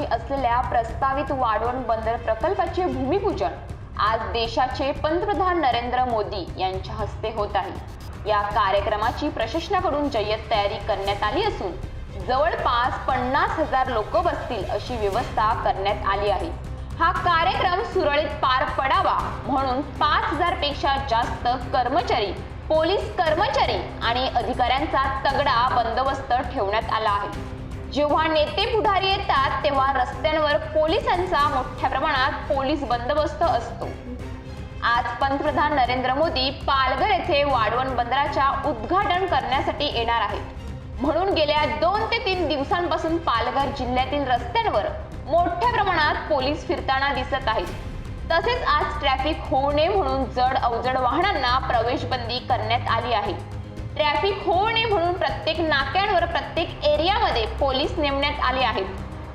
असलेल्या प्रस्तावित वाढवण बंदर प्रकल्पाचे भूमिपूजन आज देशाचे पंतप्रधान नरेंद्र मोदी यांच्या हस्ते होत आहे. या कार्यक्रमाची प्रशासनाकडून जय्यत तयारी करण्यात आली असून जवळपास पन्नास हजार लोक बसतील अशी व्यवस्था करण्यात आली आहे. हा कार्यक्रम सुरळीत पार पडावा म्हणून पाच हजारपेक्षा जास्त कर्मचारी पोलीस कर्मचारी आणि अधिकाऱ्यांचा तगडा बंदोबस्त ठेवण्यात आला आहे. जेव्हा नेते पुढारी येतात तेव्हा रस्त्यांवर पोलिसांचा मोठ्या प्रमाणात पोलीस बंदोबस्त असतो. आज पंतप्रधान नरेंद्र मोदी पालघर येथे वाढवण बंदराच्या उद्घाटन करण्यासाठी येणार आहेत. म्हणून गेल्या दोन ते तीन दिवसांपासून पालघर जिल्ह्यातील रस्त्यांवर मोठ्या प्रमाणात पोलीस फिरताना दिसत आहेत. तसेच आज ट्रॅफिक होऊ नये म्हणून जड अवजड वाहनांना प्रवेश बंदी करण्यात आली आहे. ट्रॅफिक होऊ प्रत्येक नाक्यांवर प्रत्येक एरियामध्ये पोलीस नेमण्यात आले आहेत.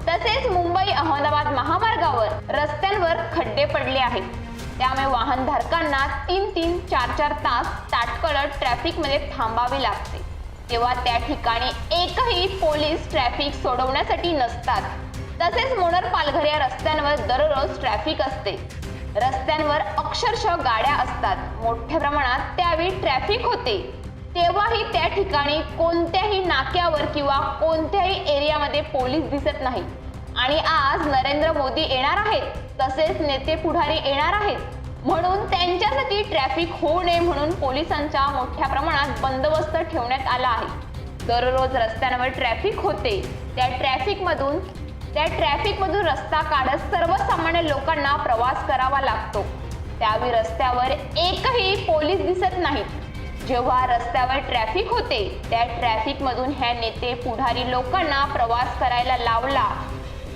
तसेच मुंबई अहमदाबाद महामार्गावर रस्त्यांवर खड्डे पडले आहेत. त्यामुळे वाहनधारकांना तीन तीन चार चार तास ताटकळत ट्रॅफिकमध्ये थांबावे लागते. तेव्हा त्या ठिकाणी एकही पोलीस ट्रॅफिक सोडवण्यासाठी नसतात. तसेच मोनर पालघर या रस्त्यांवर दररोज ट्रॅफिक असते. रस्त्यांवर अक्षरशः गाड्या असतात. मोठ्या प्रमाणात त्यावेळी ट्रॅफिक होते. तेव्हाही त्या ठिकाणी कोणत्याही नाक्यावर किंवा कोणत्याही एरियामध्ये पोलीस दिसत नाही. आणि आज नरेंद्र मोदी येणार आहेत तसेच नेते पुढारी येणार आहेत. म्हणून त्यांच्यासाठी ट्रॅफिक होऊ नये म्हणून पोलिसांचा मोठ्या प्रमाणात बंदोबस्त ठेवण्यात आला आहे. दररोज रस्त्यांवर ट्रॅफिक होते. त्या ट्रॅफिकमधून त्या ट्रॅफिकमधून रस्ता काढत सर्वसामान्य लोकांना प्रवास करावा लागतो. त्यावेळी रस्त्यावर एकही पोलीस दिसत नाहीत. जेव्हा रस्त्यावर ट्रॅफिक होते त्या ट्रॅफिक मधून ह्या नेते पुढारी लोकांना प्रवास करायला लावला.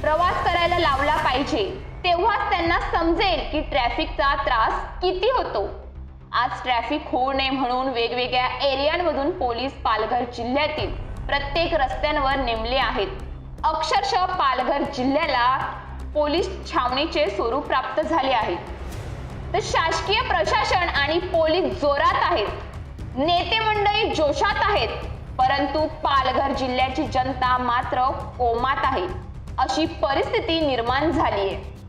प्रवास करायला लावला पाहिजे. तेव्हाच त्यांना समजेल की ट्रॅफिकचा त्रास किती होतो. आज ट्रॅफिक होऊ नये म्हणून वेगवेगळ्या एरियांमधून पोलीस पालघर जिल्ह्यातील प्रत्येक रस्त्यांवर नेमले आहेत. अक्षरशः पालघर जिल्ह्याला पोलीस छावणीचे स्वरूप प्राप्त झाले आहे. तर शासकीय प्रशासन आणि पोलीस जोरात आहेत. नेते मंडळी जोशात आहेत परंतु पालघर जिल्ह्याची जनता मात्र कोमात आहे. अशी परिस्थिती निर्माण झाली आहे